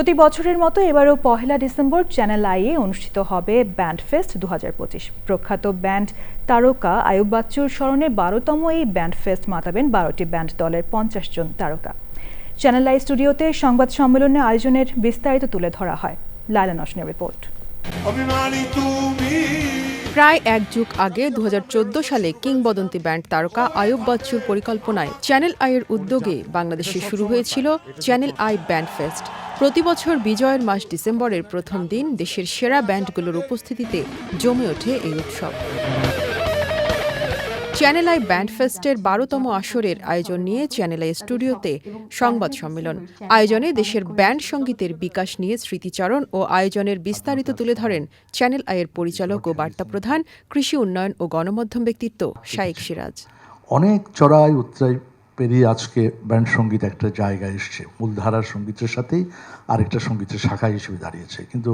প্রতি বছরের মতো এবারও পহেলা ডিসেম্বর চ্যানেল আইয়ে অনুষ্ঠিত হবে ব্যান্ড ফেস্ট দু হাজার পঁচিশ। প্রখ্যাত ব্যান্ড তারকা আয়ুব বাচ্চুর স্মরণে বারোতম এই ব্যান্ড ফেস্ট মাতাবেন বারোটি ব্যান্ড দলের পঞ্চাশ জন তারকা। চ্যানেল আই স্টুডিওতে সংবাদ সম্মেলনে আয়োজনের বিস্তারিত তুলে ধরা হয়। লায়লা নসনের রিপোর্ট। অভিমানী তুমি প্রায় এক যুগ আগে দু হাজার চোদ্দ সালে কিংবদন্তি ব্যান্ড তারকা আয়ুব বাচ্চুর পরিকল্পনায় চ্যানেল আইয়ের উদ্যোগে বাংলাদেশে শুরু হয়েছিল চ্যানেল আই ব্যান্ড ফেস্ট। প্রতি বছর বিজয়ের মাস ডিসেম্বরের প্রথম দিন দেশের সেরা ব্যান্ডগুলোর উপস্থিতিতে জমে ওঠে এই উৎসব। চ্যানেল আই ব্যান্ড ফেস্টের বারোতম আসরের আয়োজন নিয়ে চ্যানেল আই স্টুডিওতে সংবাদ সম্মেলন। আয়োজনে দেশের ব্যান্ড সঙ্গীতের বিকাশ নিয়ে স্মৃতিচারণ ও আয়োজনের বিস্তারিত তুলে ধরেন চ্যানেল আইয়ের পরিচালক ও বার্তা প্রধান কৃষি উন্নয়ন ও গণমাধ্যম ব্যক্তিত্ব শাইক সিরাজ। অনেক চড়াই উত্তরাই পেরিয়ে আজকে ব্যান্ড সংগীত একটা জায়গায় এসছে। মূলধারার সঙ্গীতের সাথেই আরেকটা সঙ্গীতের শাখা হিসেবে দাঁড়িয়েছে। কিন্তু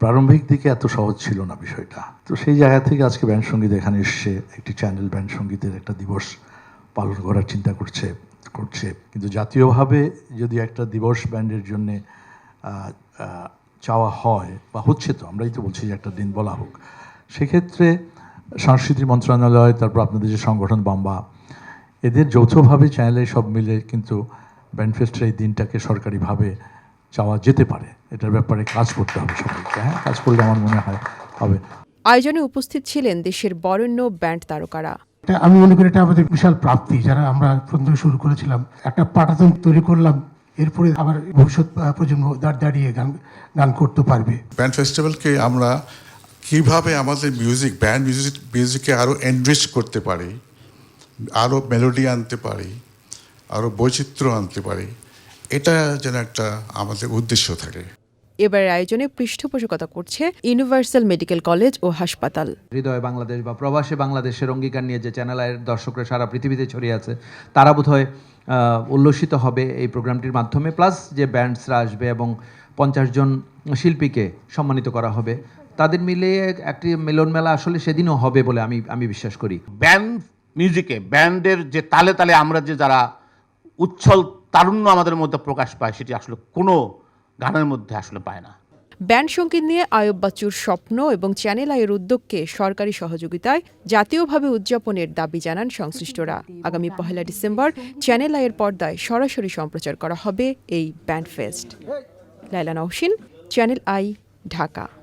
প্রারম্ভিক দিকে এত সহজ ছিল না বিষয়টা। তো সেই জায়গা থেকে আজকে ব্যান্ড সংগীত এখানে এসছে। একটি চ্যানেল ব্যান্ড সঙ্গীতের একটা দিবস পালন করার চিন্তা করছে করছে। কিন্তু জাতীয়ভাবে যদি একটা দিবস ব্যান্ডের জন্যে চাওয়া হয় বা হচ্ছে তো, আমরাই তো বলছি যে একটা দিন বলা হোক। সেক্ষেত্রে সংস্কৃতি মন্ত্রণালয়, তারপর আপনাদের যে সংগঠন বাম্বা, এদের যৌথভাবে চ্যানেলে সব মিলে কিন্তু ব্যান্ডফেস্টের এই দিনটাকে সরকারিভাবে চাওয়া যেতে পারে। এটার ব্যাপারে কাজ করতে হবে সবাইকে। হ্যাঁ কাজ করলে আমার মনে হয় হবে। আয়োজনে উপস্থিত ছিলেন দেশের বরেণ্য ব্যান্ড তারকারা। এটা আমি মনে করি এটা আমাদের বিশাল প্রাপ্তি। যারা আমরা প্রথম থেকে শুরু করেছিলাম একটা পাঠাতন তৈরি করলাম এরপরে আবার ভবিষ্যৎ প্রজন্ম দাঁড় দাঁড়িয়ে গান গান করতে পারবে। ব্যান্ড ফেস্টিভ্যালকে আমরা কীভাবে আমাদের মিউজিক ব্যান্ড মিউজিক মিউজিককে আরও এনরিচ করতে পারি আরও মেলোডি আনতে পারি আরও বৈচিত্র্য আনতে পারি এটা যেন একটা আমাদের উদ্দেশ্য থাকে। এবারের আয়োজনে পৃষ্ঠপোষকতা করছে ইউনিভার্সাল মেডিকেল কলেজ ও হাসপাতাল। হৃদয় বাংলাদেশ বা প্রবাসে বাংলাদেশের অঙ্গীকার নিয়ে যে চ্যানেল আয়ের দর্শকরা সারা পৃথিবীতে ছড়িয়ে আছে তারা বোধহয় উল্লসিত হবে এই প্রোগ্রামটির মাধ্যমে। প্লাস যে ব্যান্ডসরা আসবে এবং পঞ্চাশ জন শিল্পীকে সম্মানিত করা হবে তাদের মিলে একটি মিলন মেলা আসলে সেদিনও হবে বলে আমি আমি বিশ্বাস করি। ব্যান্ড মিউজিকে ব্যান্ডের যে তালে তালে আমরা যে যারা উচ্ছল তারুণ্য আমাদের মধ্যে প্রকাশ পায়, সেটি আসলে কোনো গানের মধ্যে আসলে পায় না। ব্যান্ড সংগীত নিয়ে আয়ুব বাচ্চুর স্বপ্ন এবং চ্যানেল আয়ের উদ্যোগকে সরকারি সহযোগিতায় জাতীয়ভাবে উদযাপনের দাবি জানান সংশ্লিষ্টরা। আগামী পহেলা ডিসেম্বর চ্যানেল আয়ের পর্দায় সরাসরি সম্প্রচার করা হবে এই band fest. Laila Naushin, channel I, Dhaka.